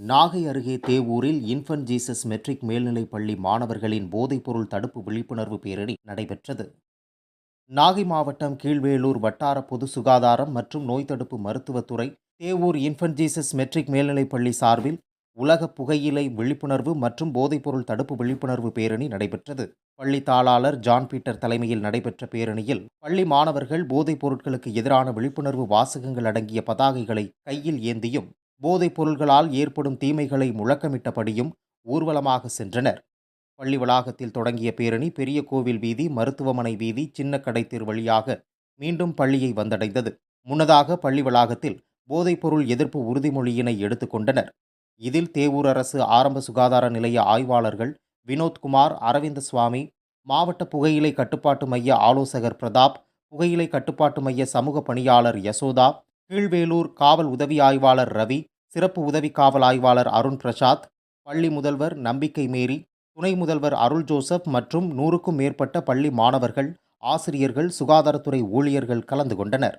நாகை அருகே தேவூரில் infant Jesus matric மேல்நிலைப் பள்ளி மாணவர்களின் போதைப்பொருள் தடுப்பு விழிப்புணர்வு பேரணி நடைபெற்றது. நாகை மாவட்டம் கீழ்வேலூர் வட்டார பொது சுகாதாரம் மற்றும் நோய் தடுப்பு மருத்துவத்துறை தேவூர் இன்ஃபன்ட் ஜீசஸ் மெட்ரிக் மேல்நிலைப் பள்ளி சார்பில் உலக புகையிலை விழிப்புணர்வு மற்றும் போதைப்பொருள் தடுப்பு விழிப்புணர்வு பேரணி நடைபெற்றது. பள்ளி தாளாளர் ஜான் பீட்டர் தலைமையில் நடைபெற்ற பேரணியில் பள்ளி மாணவர்கள் போதைப் பொருட்களுக்கு எதிரான விழிப்புணர்வு வாசகங்கள் அடங்கிய பதாகைகளை கையில் ஏந்தியும் போதைப் பொருள்களால் ஏற்படும் தீமைகளை முழக்கமிட்டபடியும் ஊர்வலமாக சென்றனர். பள்ளி வளாகத்தில் தொடங்கிய பேரணி பெரிய கோவில் வீதி மருத்துவமனை வீதி சின்ன கடைத்தீர் வழியாக மீண்டும் பள்ளியை வந்தடைந்தது. முன்னதாக பள்ளி வளாகத்தில் போதைப்பொருள் எதிர்ப்பு உறுதிமொழியினை எடுத்துக்கொண்டனர் இதில் தேவூர் அரசு ஆரம்ப சுகாதார நிலைய ஆய்வாளர்கள் வினோத்குமார் அரவிந்த சுவாமி மாவட்ட புகையிலை கட்டுப்பாட்டு மைய ஆலோசகர் பிரதாப் புகையிலை கட்டுப்பாட்டு மைய சமூக பணியாளர் யசோதா கீழ்வேலூர் காவல் உதவி ஆய்வாளர் ரவி சிறப்பு உதவி காவல் ஆய்வாளர் அருண் பிரசாத் பள்ளி முதல்வர் நம்பிக்கை மேரி துணை முதல்வர் அருள் ஜோசப் மற்றும் நூறுக்கும் மேற்பட்ட பள்ளி மாணவர்கள் ஆசிரியர்கள் சுகாதாரத்துறை ஊழியர்கள் கலந்து கொண்டனர்.